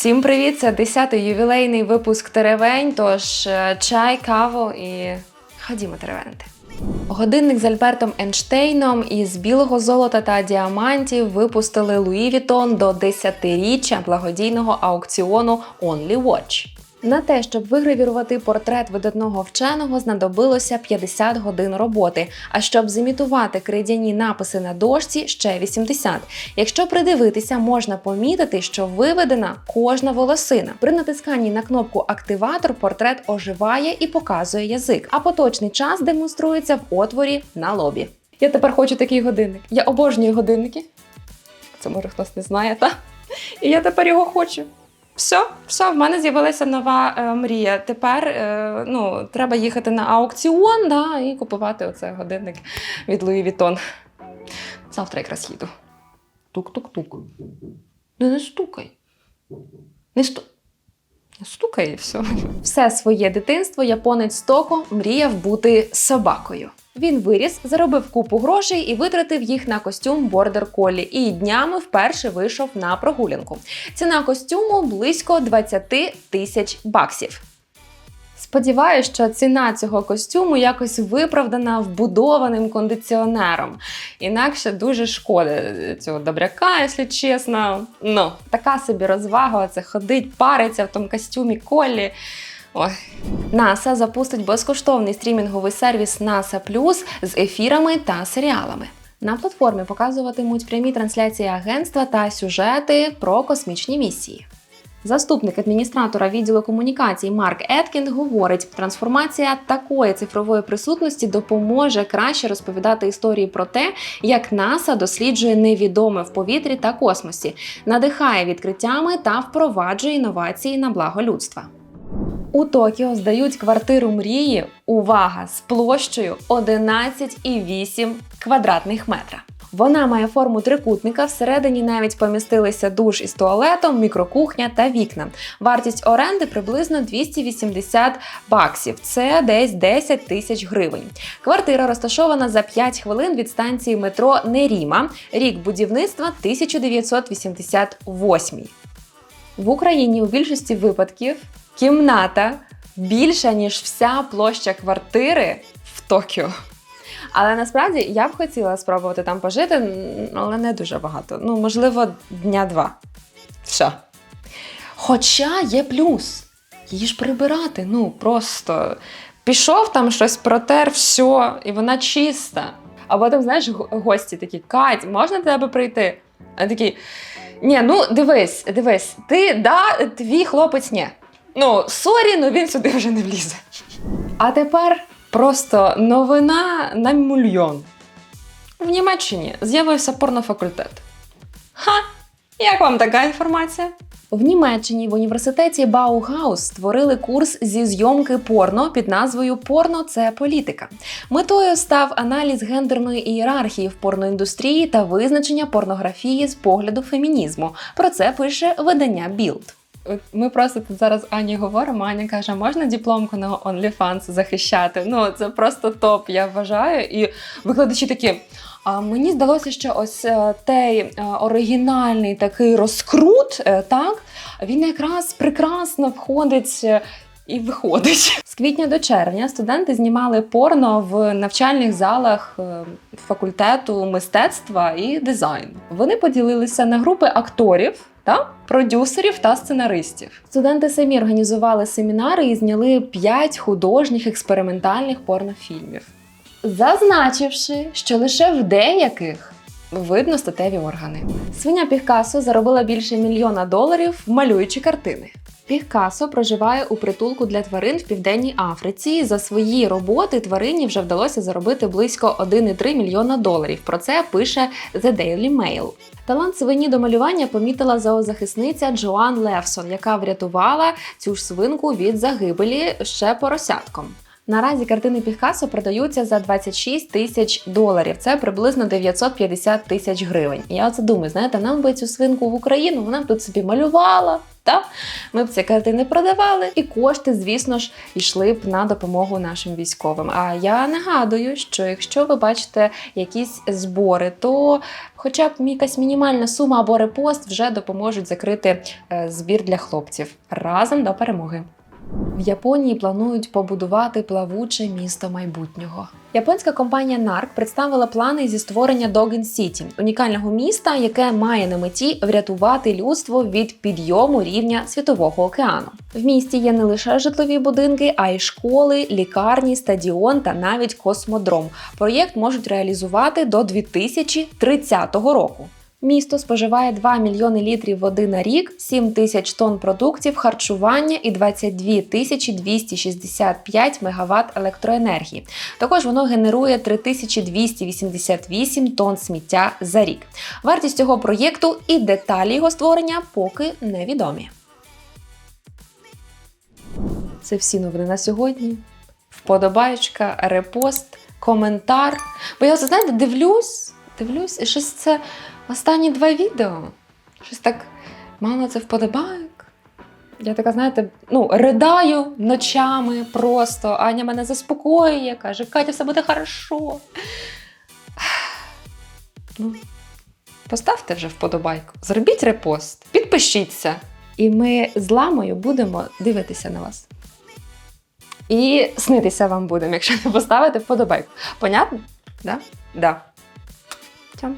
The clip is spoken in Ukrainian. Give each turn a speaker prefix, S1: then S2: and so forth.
S1: Всім привіт! Це 10-й ювілейний випуск Теревень. Тож е, чай, каву і ходімо теревенити. Годинник з Альбертом Ейнштейном із білого золота та діамантів випустили Луї Вітон до 10-річчя благодійного аукціону Only Watch. На те, щоб вигравірувати портрет видатного вченого, знадобилося 50 годин роботи. А щоб зімітувати крейдяні написи на дошці, ще 80. Якщо придивитися, можна помітити, що виведена кожна волосина. При натисканні на кнопку Активатор портрет оживає і показує язик, а поточний час демонструється в отворі на лобі. Я тепер хочу такий годинник. Я обожнюю годинники. Це може хтось не знає, та? І я тепер його хочу. Все, все, в мене з'явилася нова е, мрія. Тепер е, ну, треба їхати на аукціон да, і купувати оцей годинник від Луї Вітон. Завтра якраз їду. Тук-тук-тук. Ну не стукай. Не сту... Не стукай і все. Все своє дитинство японець Токо мріяв бути собакою. Він виріс, заробив купу грошей і витратив їх на костюм бордер колі. І днями вперше вийшов на прогулянку. Ціна костюму близько 20 тисяч баксів. Сподіваюсь, що ціна цього костюму якось виправдана вбудованим кондиціонером. Інакше дуже шкода цього добряка, якщо чесно. Ну, така собі розвага, це ходить, париться в тому костюмі колі. Ой. NASA запустить безкоштовний стрімінговий сервіс NASA Plus з ефірами та серіалами. На платформі показуватимуть прямі трансляції агентства та сюжети про космічні місії. Заступник адміністратора відділу комунікацій Марк Еткін говорить, трансформація такої цифрової присутності допоможе краще розповідати історії про те, як НАСА досліджує невідоме в повітрі та космосі, надихає відкриттями та впроваджує інновації на благо людства. У Токіо здають квартиру мрії. Увага! з площею 11,8 квадратних метра. Вона має форму трикутника, всередині навіть помістилися душ із туалетом, мікрокухня та вікна. Вартість оренди приблизно 280 баксів. Це десь 10 тисяч гривень. Квартира розташована за 5 хвилин від станції метро Неріма. Рік будівництва 1988. В Україні у більшості випадків кімната більша, ніж вся площа квартири в Токіо. Але насправді я б хотіла спробувати там пожити, але не дуже багато. Ну, можливо, дня два. Все. Хоча є плюс. Її ж прибирати. Ну, просто пішов там щось протер, все, і вона чиста. Або там, знаєш, гості такі: Кать, можна до тебе прийти? А такі. Ні, ну дивись, дивись, ти да, твій хлопець ні. Ну, сорі, ну він сюди вже не влізе. А тепер просто новина на мільйон. В Німеччині з'явився порнофакультет. Ха! Як вам така інформація? В Німеччині в університеті Баугаус створили курс зі зйомки порно під назвою Порно це політика. Метою став аналіз гендерної ієрархії в порноіндустрії та визначення порнографії з погляду фемінізму. Про це пише видання Білд. Ми просто тут зараз Ані говоримо. Аня каже, можна дипломку на OnlyFans захищати? Ну це просто топ, я вважаю. І викладачі такі. Мені здалося, що ось е, той е, оригінальний такий розкрут, е, так він якраз прекрасно входить. І виходить з квітня до червня. Студенти знімали порно в навчальних залах факультету мистецтва і дизайну. Вони поділилися на групи акторів та продюсерів та сценаристів. Студенти самі організували семінари і зняли 5 художніх експериментальних порнофільмів, зазначивши, що лише в деяких видно статеві органи. Свиня Піхкасо заробила більше мільйона доларів, малюючи картини. Піхкасо проживає у притулку для тварин в південній Африці. За свої роботи тварині вже вдалося заробити близько 1,3 мільйона доларів. Про це пише The Daily Mail. Талант свині до малювання помітила зоозахисниця Джоан Левсон, яка врятувала цю ж свинку від загибелі ще поросятком. Наразі картини Пікассо продаються за 26 тисяч доларів. Це приблизно 950 тисяч гривень. І я оце думаю, знаєте, нам би цю свинку в Україну, вона б тут собі малювала. Та ми б ці картини продавали, і кошти, звісно ж, йшли б на допомогу нашим військовим. А я нагадую, що якщо ви бачите якісь збори, то хоча б якась мінімальна сума або репост вже допоможуть закрити е, збір для хлопців разом до перемоги. В Японії планують побудувати плавуче місто майбутнього. Японська компанія NARC представила плани зі створення Dogen City – унікального міста, яке має на меті врятувати людство від підйому рівня світового океану. В місті є не лише житлові будинки, а й школи, лікарні, стадіон та навіть космодром. Проєкт можуть реалізувати до 2030 року. Місто споживає 2 мільйони літрів води на рік, 7 тисяч тонн продуктів харчування і 22 тисячі 265 мегаватт електроенергії. Також воно генерує 3288 тонн сміття за рік. Вартість цього проєкту і деталі його створення поки невідомі. Це всі новини на сьогодні. Вподобаєчка, репост, коментар. Бо я, знаєте, дивлюсь, дивлюсь, і щось це останні два відео. Щось так мало це вподобайок. Я така, знаєте, ну, ридаю ночами просто. Аня мене заспокоює, каже, Катя, все буде хорошо. Ну, поставте вже вподобайку, зробіть репост, підпишіться. І ми з ламою будемо дивитися на вас. І снитися вам будемо, якщо не поставите вподобайку. Понятно? Да? Да. Тям.